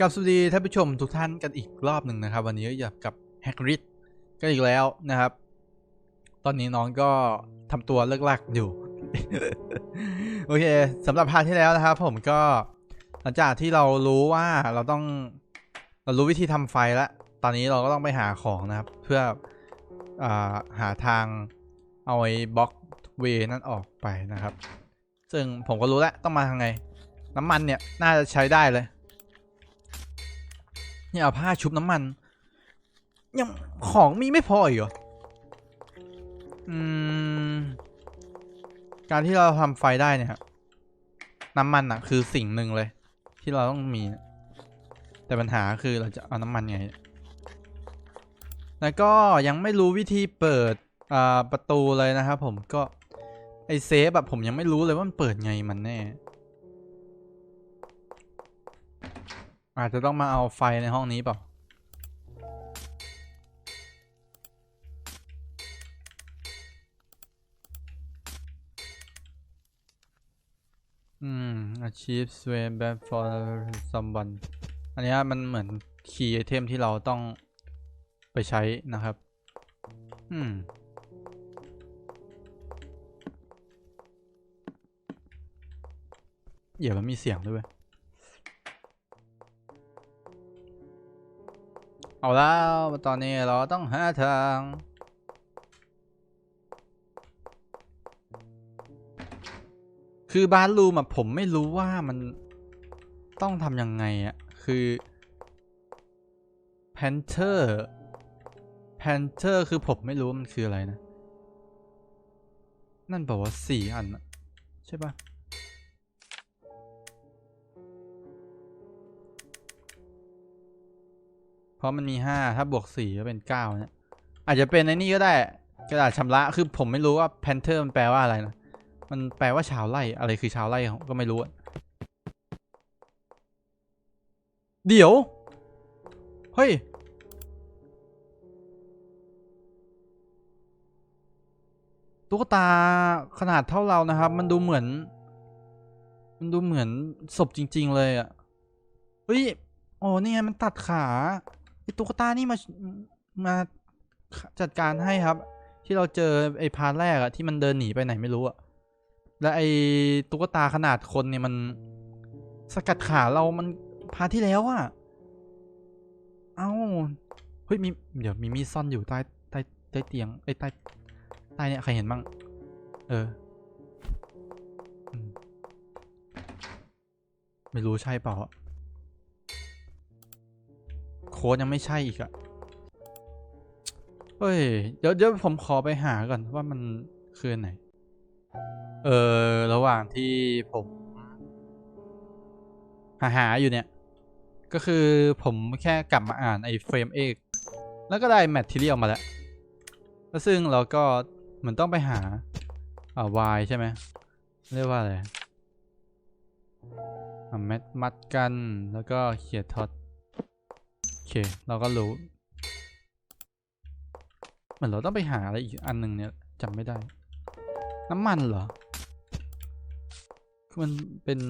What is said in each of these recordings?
กับสวัสดีท่านผู้ชมทุกท่านกันอีกรอบหนึ่งนะครับ วันนี้ก็อยู่กับแฮกริดกันอีกแล้วนะครับ ตอนนี้น้องก็ทำตัวเลิกลักอยู่ โอเคสำหรับพาที่แล้วนะครับ ผมก็หลังจากที่เรารู้ว่าเราต้องเรารู้วิธีทำไฟแล้วตอนนี้เราก็ต้องไปหาของนะครับ เพื่ออหาทางเอาไอ้บล็อกเวนั่นออกไปนะครับ ซึ่งผมก็รู้แล้วต้องมาทางไง น้ำมันเนี่ย น่าจะใช้ได้เลย เนี่ยเอาผ้าชุบน้ำมัน ยังของมีไม่พออีกเหรอ อืม การที่เราทำไฟได้เนี่ยครับน้ำมันอะคือสิ่งหนึ่งเลย ที่เราต้องมี แต่ปัญหาคือเราจะเอาน้ำมันไง แล้วก็ยังไม่รู้วิธีเปิดประตูเลยนะครับผมก็ไอเซฟแบบผมยังไม่รู้เลยว่ามันเปิดไงมันแน่ อาจจะต้องมาเอาไฟในห้องนี้เปล่าอืม achieve sway back for someone อันนี้มันเหมือนคีย์ไอเทมที่เราต้องไปใช้นะครับ อืม เดี๋ยวมันมีเสียงด้วย เอาแล้วตอนนี้เราต้องหาทางคือบาร์ลูมอะผมไม่รู้ว่ามันต้องทำยังไงอะคือ Panther Panther คือผมไม่รู้ว่ามันคืออะไรนะ นั่นบอกว่าสี่อันอะใช่ปะ เพราะมันมีห้าถ้าบวกสี่ก็เป็นเก้าเนี่ยอาจจะเป็นในนี่ก็ได้ กระดาษชำระคือผมไม่รู้ว่า Panther มันแปลว่าอะไรนะมันแปลว่าชาวไร่อะไรคือชาวไร่ก็ไม่รู้เดี๋ยว เฮ้ย ตุ๊กตาขนาดเท่าเรานะครับ มันดูเหมือน มันดูเหมือนศพจริง ๆ เลยอะเฮ้ย โอ้นี่ไงมันตัดขา ตุ๊กตานี่มามาจัดการให้ครับ ที่เราเจอไอพาร์ทแรกอะที่มันเดินหนีไปไหนไม่รู้อะและไอตุ๊กตาขนาดคนเนี่ยมันสกัดขาเรามันพาที่แล้วอะเอ้าเฮ้ยมีเดี๋ยวมีมีซ่อนอยู่ใต้ใต้ใต้เตียงไอ้ใต้ใต้เนี่ยใครเห็นบ้างเออ ไม่รู้ใช่เปล่าอะ โค้ดยังไม่ใช่อีกอะเฮ้ย เดี๋ยวเดี๋ยวผมขอไปหาก่อนว่ามันคือไหน เออ ระหว่างที่ผม หาหาอยู่เนี่ย ก็คือผมแค่กลับมาอ่านไอ้เฟรมเอกแล้วก็ได้แมททีเรียลมาแล้ว แล้วซึ่งเราก็เหมือนต้องไปหา อ่าวายใช่ไหม เรียกว่าอะไรอ่าแมทมัดกัน แล้วก็เขียดท็อตโอ เค เราก็รู้ เหมือนเราต้องไปหาอะไรอีกอันหนึ่งเนี่ยจำไม่ได้ น้ำมันเหรอ คือมันเป็น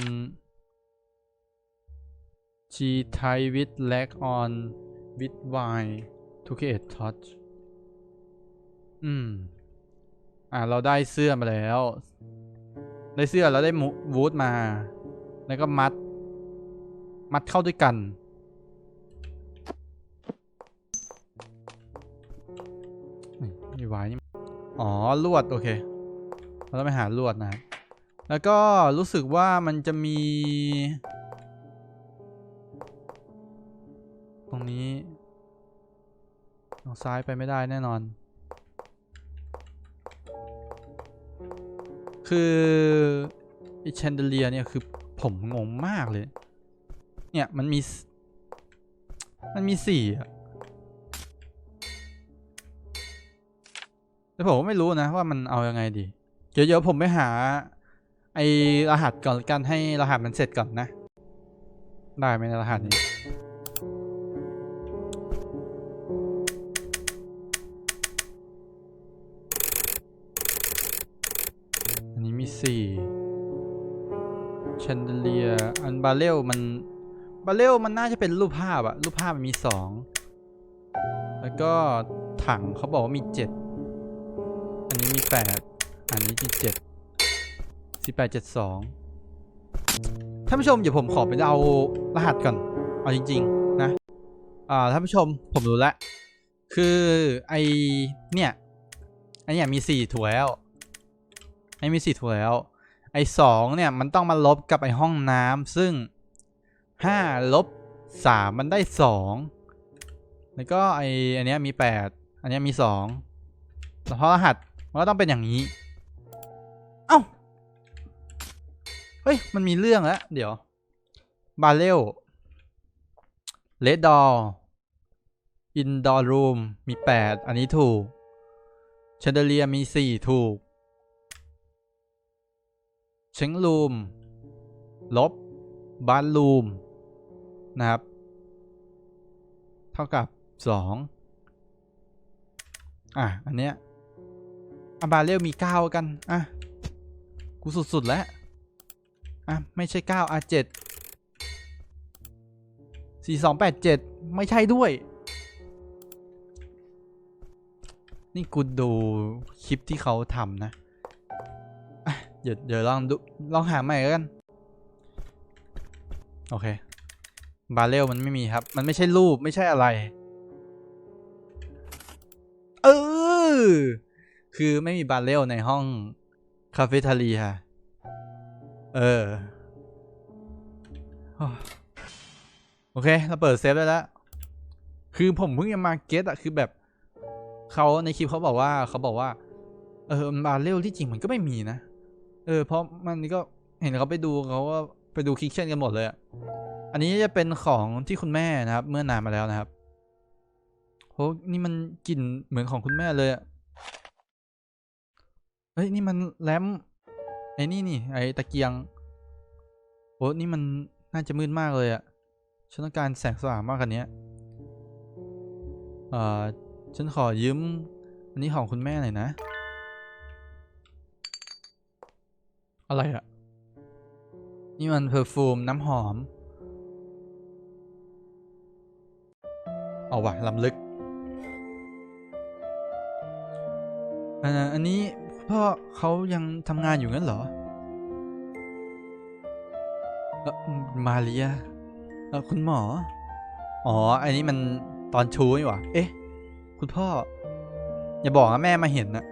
G Thai with lag on with Y to create touch อืม อ่าเราได้เสื้อมาแล้ว ได้เสื้อแล้วได้มูวูดมา แล้วก็มัด มัดเข้าด้วยกันีไว้นี่อ๋อลวดโอเค เราต้องไปหาลวดนะครับแล้วก็รู้สึกว่ามันจะมี ตรงนี้ทางซ้ายไปไม่ได้แน่นอน คือไอแชนเดเลียเนี่ยคือผมงงมากเลย เนี่ยมันมี มันมีสี่อะ แต่ผมก็ไม่รู้นะว่ามันเอาอยังไงดี เดี๋ยวๆผมไปหา ไอรหัสก่อนกันให้รหัสมันเสร็จก่อนนะ ได้ไหมในรหัสนี้อันนี้มีสี่แชนเดเลียอันบาเรลมันบาเรลมันน่าจะเป็นรูปภาพอะรูปภาพมันมีสองแล้วก็ถังเขาบอกว่ามีเจ็ด อันนี้มีแปดอันนี้มีเจ็ดสิบแปดเจ็ดสองท่านผู้ชมเดี๋ยวผมขอไปเอารหัสก่อน เอาจริง ๆ นะ อ่าท่านผู้ชมผมรู้แล้ว คือไอเนี่ยไอเนี่ยมีสี่ถั่วแล้วไอมีสี่ถั่วแล้ว ไอสองเนี่ยมันต้องมาลบกับไอห้องน้ำซึ่งห้าลบสามมันได้สองแล้วก็ไออันเนี้ยมีแปดอันเนี้ยมีสองแล้วเพราะรหัส มันก็ต้องเป็นอย่างนี้ เอ้า เฮ้ย มันมีเรื่องแล้ว เดี๋ยว บาเรลเลดดอลอินดอร์รูมมีแปดอันนี้ถูกเชนเดเลียมีสี่ถูก เชงรูม ลบ บานรูม นะครับ เท่ากับสองอะ อันเนี้ย อะบาเรลมีเก้ากัน อะ กูสุด ๆ แล้ว อะ ไม่ใช่เก้าอะเจ็ดสี่สองแปดเจ็ดไม่ใช่ด้วย นี่กูดูคลิปที่เขาทำนะเดี๋ยวเดี๋ยวลองดูลองหาใหม่กัน โอเค บาเรลมันไม่มีครับ มันไม่ใช่รูปไม่ใช่อะไร เออ คือไม่มีบาเรลในห้องคาเฟ่ทารีค่ะ เออ โอเค เราเปิดเซฟได้แล้ว คือผมเพิ่งจะมาเก็ตอะคือแบบเขาในคลิปเขาบอกว่าเขาบอกว่า เออบาเรลที่จริงมันก็ไม่มีนะ เออ เพราะมันก็เห็นเขาไปดูเขาว่าไปดูคิกเช่นกันหมดเลยอะอันนี้จะเป็นของที่คุณแม่นะครับ เมื่อนานมาแล้วนะครับโหนี่มันกลิ่นเหมือนของคุณแม่เลยอะ เฮ้ย นี่มันแรมไอ้นี่นี่ ไอ้ตะเกียงโหนี่มันน่าจะมืดมากเลยอะฉันต้องการแสงสว่างมากกว่านี้เอ่อ ฉันขอยืม อันนี้ของคุณแม่หน่อยนะ อะไรอะนี่มันเพอร์ฟูมน้ำหอม เอาวะลำลึกออันนี้ พ่อเขายังทำงานอยู่งั้นเหรอมาเรียคุณหมอ อ๋อ อันนี้มันตอนชูนี่หว่าเอ๊ะ คุณพ่อ อย่าบอกนะแม่มาเห็นนะ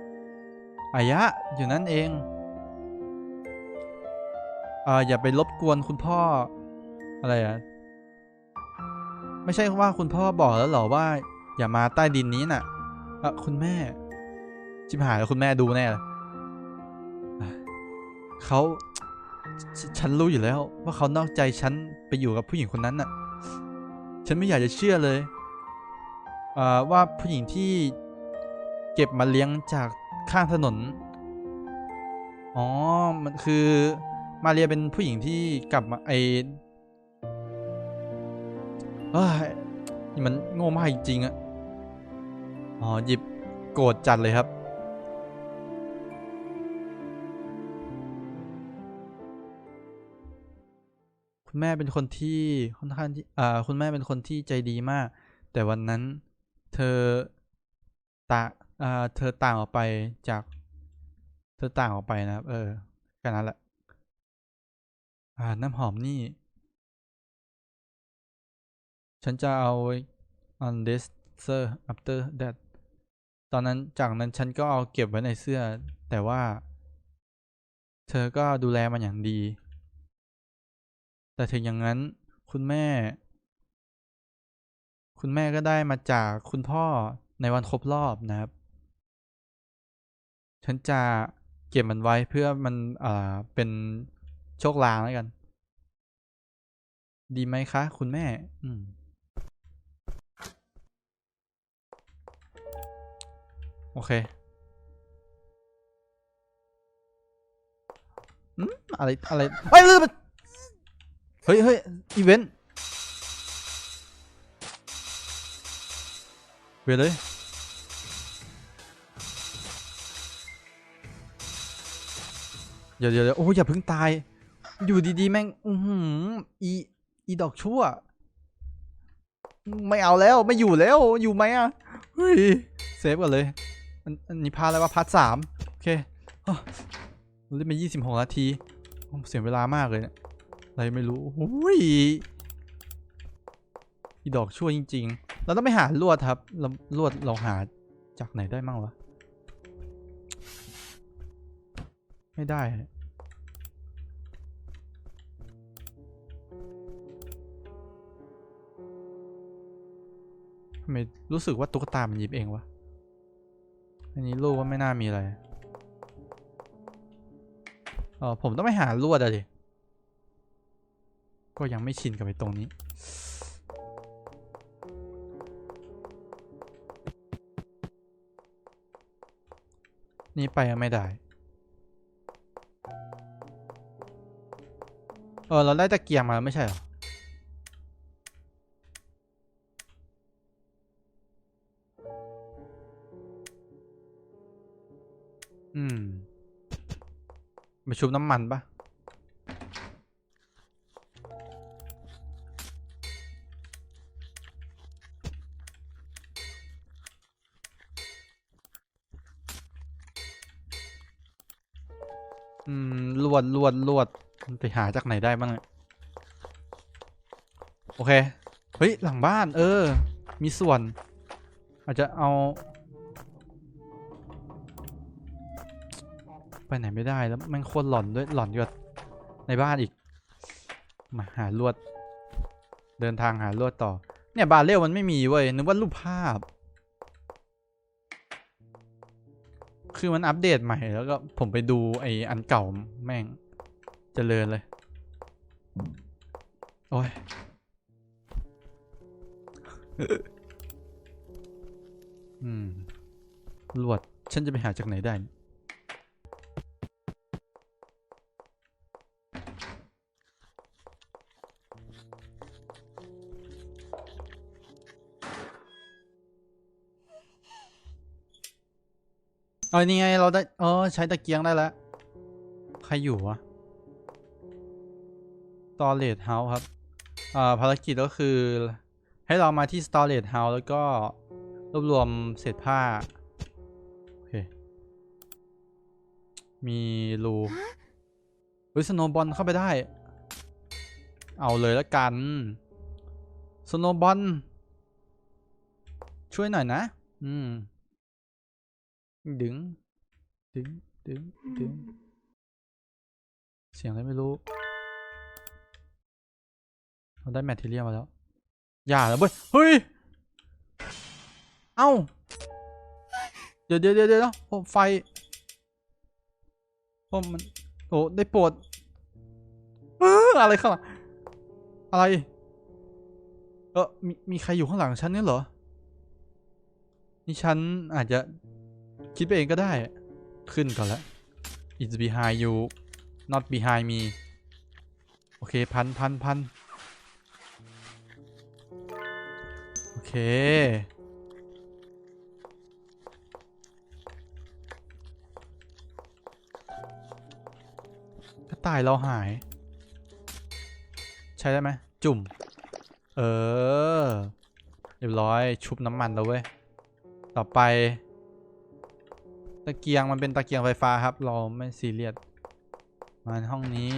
อายะ อยู่นั่นเองอ่าอย่าไปรบกวนคุณพ่อ อะไรอะไม่ใช่ว่าคุณพ่อบอกแล้วเหรอว่า อย่ามาใต้ดินนี้น่ะ เออคุณแม่ ชิบหายแล้วคุณแม่ดูแน่เลยเขาฉฉันรู้อยู่แล้วว่าเขานอกใจฉันไปอยู่กับผู้หญิงคนนั้นน่ะ ฉันไม่อยากจะเชื่อเลยเอ่อว่าผู้หญิงที่เก็บมาเลี้ยงจากข้างถนน อ๋อ มันคือมาเรียเป็นผู้หญิงที่กลับมาไอเฮ้ยมันโง่มากจริงๆอะอ๋อหยิบโกรธจัดเลยครับ แม่เป็นคนที่ค่อนข้างที่อ่าคุณแม่เป็นคนที่ใจดีมาก แต่วันนั้นเธอตาอ่าเธอต่างออกไปจาก เธอต่างออกไปนะครับ เออแค่นั้นแหละ อ่า น้ำหอมนี่ ฉันจะเอา on this sir after that ตอนนั้นจากนั้นฉันก็เอาเก็บไว้ในเสื้อ แต่ว่า เธอก็ดูแลมันอย่างดี แต่ถึงอย่างนั้นคุณแม่ คุณแม่ก็ได้มาจากคุณพ่อในวันครบรอบนะครับ ฉันจะเก็บมันไว้เพื่อมันอ่าเป็นโชคลางแล้วกัน ดีไหมคะ คุณแม่ อืมโอเคอืมอะไร อะไรเฮ้เฮ้ยมัน เฮ้ยเฮ้ยอีเวนต์เวเลยเดี๋ยวเดี๋ยวเดี๋ยวโอ้ยอย่าเพิ่งตาย อยู่ดีๆ แม่ง อือหืออีอีดอกชั่ว ไม่เอาแล้วไม่อยู่แล้วอยู่ไหมอะเฮ้ยเซฟกันเลย อันอันนี้พาอะไรวะพาร์ทสามโอเคเล่นมายี่สิบหกนาที เสียเวลามากเลยเนี่ย อะไรไม่รู้โอ้ยอีดอกชั่วจริง ๆ เราต้องไปหาลวดครับลวดเราหาจากไหนได้มั่งวะ ไม่ได้ ทำไมรู้สึกว่าตุ๊กตา มันหยิบเองวะ อันนี้ลูกว่าไม่น่ามีอะไรเออผมต้องไปหาลวดอะดิ ก็ยังไม่ชินกับไอ้ตรงนี้ นี่ไปก็ไม่ได้ เออ เราได้ตะเกียงมาแล้วไม่ใช่เหรอ อืมมาชุบน้ำมันปะ อืมลวดลวดลวดไปหาจากไหนได้บ้างโอเค เฮ้ย หลังบ้าน เออ มีส่วน อาจจะเอา ไปไหนไม่ได้แล้วมันโคตรหลอนด้วยหลอนกว่าในบ้านอีก มาหาลวด เดินทางหาลวดต่อ เนี่ยบาเรลมันไม่มีเว้ยนึกว่ารูปภาพ คือมันอัปเดตใหม่แล้วก็ผมไปดูไออันเก่าแม่งเจริญเลย โอ้ย อืมลวด ฉันจะไปหาจากไหนได้เออนี่ไงเราได้เออใช้ตะเกียงได้แล้ว ใครอยู่วะสตอเรจเฮาส์ครับอ่าภารกิจก็คือ ให้เรามาที่สตอเรจเฮาส์แล้วก็รวบรวมเศษผ้า โอเค มีรูเฮ้ยสโนบอลเข้าไปได้ เอาเลยละกัน สโนบอลช่วยหน่อยนะ อืม ดึง ดึง ดึง ดึง เสียงอะไรไม่รู้เราได้แมทเทียมาแล้ว อย่าแล้วเว้ย เฮ้ย เอ้า เดี๋ยวเดี๋ยวเดี๋ยวเดี๋ยวโอ้ไฟโอ้มัน โอ้ได้ปรดอออะไรข้างหลัง อะไร เออมีมีใครอยู่ข้างหลังฉันเนี่ยเหรอ นี่ฉันอาจจะ คิดไปเองก็ได้ ขึ้นก่อนละ it's behind you not behind me โอเค พันพันพันโอเค กระต่ายเราหาย ใช้ได้ไหม จุ่ม เออ เรียบร้อย ชุบน้ำมันแล้วเว้ย ต่อไป ตะเกียงมันเป็นตะเกียงไฟฟ้าครับ เราไม่ซีเรียสมาห้องนี้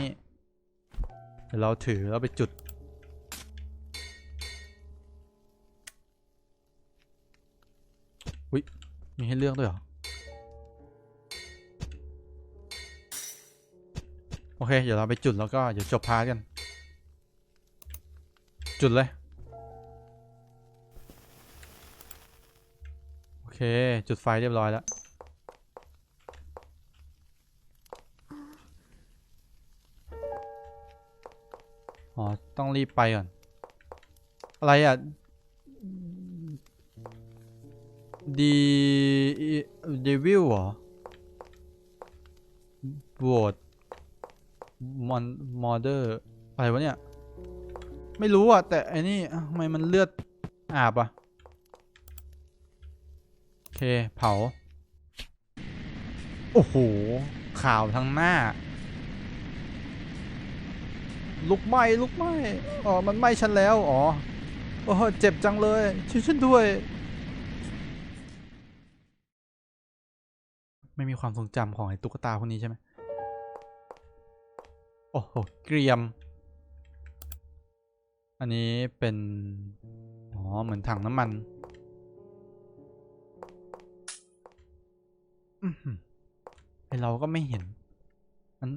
เดี๋ยวเราถือแล้วไปจุด อุ้ยมีให้เลือกด้วยเหรอ โอเค เดี๋ยวเราไปจุดแล้วก็เดี๋ยวจบพาร์ทกัน จุดเลย โอเค จุดไฟเรียบร้อยแล้ว อ๋อ ต้องรีบไปก่อน อะไรอะ ดีเดวิลเหรอโหวตมอนมอเดอร์อะไรวะเนี่ย ไม่รู้อะ แต่ไอ้นี่ทำไมมันเลือดอาบอะ โอเค เผา โอ้โห ข่าวทั้งหน้า ลุกไหม้ลุกไหม้อ๋อมันไหม้ฉันแล้วอ๋อโอ้เจ็บจังเลยช่วยฉันด้วย ไม่มีความทรงจำของไอ้ตุ๊กตาพวกนี้ใช่ไหมโอ้โหเกรียม อันนี้เป็น อ๋อ เหมือนถังน้ำมันไอเราก็ไม่เห็นมัน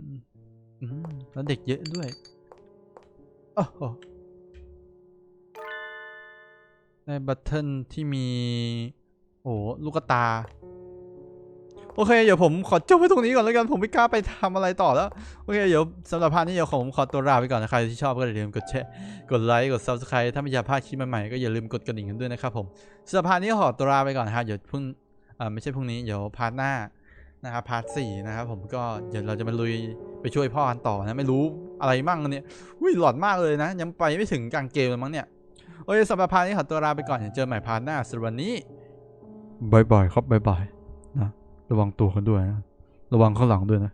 อแล้วเด็กเยอะด้วย โอ้โหได้บัตเทิลที่มี โอ้ลูกตา โอเค เดี๋ยวผมขอจบไว้ตรงนี้ก่อนแล้วกัน ผมไม่กล้าไปทำอะไรต่อแล้ว โอเค เดี๋ยวสำหรับพาร์ทนี้เดี๋ยวผมขอตัวลาไปก่อนนะใครที่ชอบก็อย่าลืมกดแชร์ กดไลค์ กด subscribe ถ้าไม่อยากพลาดคลิปใหม่ๆก็อย่าลืมกดกระดิ่งกันด้วยนะครับผมสำหรับพาร์ทนี้ขอตัวลาไปก่อนนะครับเดี๋ยวพรุ่งอ่อไม่ใช่พรุ่งนี้ เดี๋ยวพาร์ทหน้า นะครับพาร์ทสี่นะครับผมก็เดี๋ยวเราจะมาลุยไปช่วยพ่อกันต่อนะไม่รู้อะไรมั่งเนี่ยอุ้ยหลอดมากเลยนะ ยังไปไม่ถึงกลางเกมเลยมั้งเนี่ยโอเคสำหรับพาร์ทนี้ขอตัวลาไปก่อนเดี๋ยวเจอใหม่พาร์ทหน้าสำหรับวันนี้บายๆครับบายๆนะระวังตัวกันด้วยนะระวังข้างหลังด้วยนะ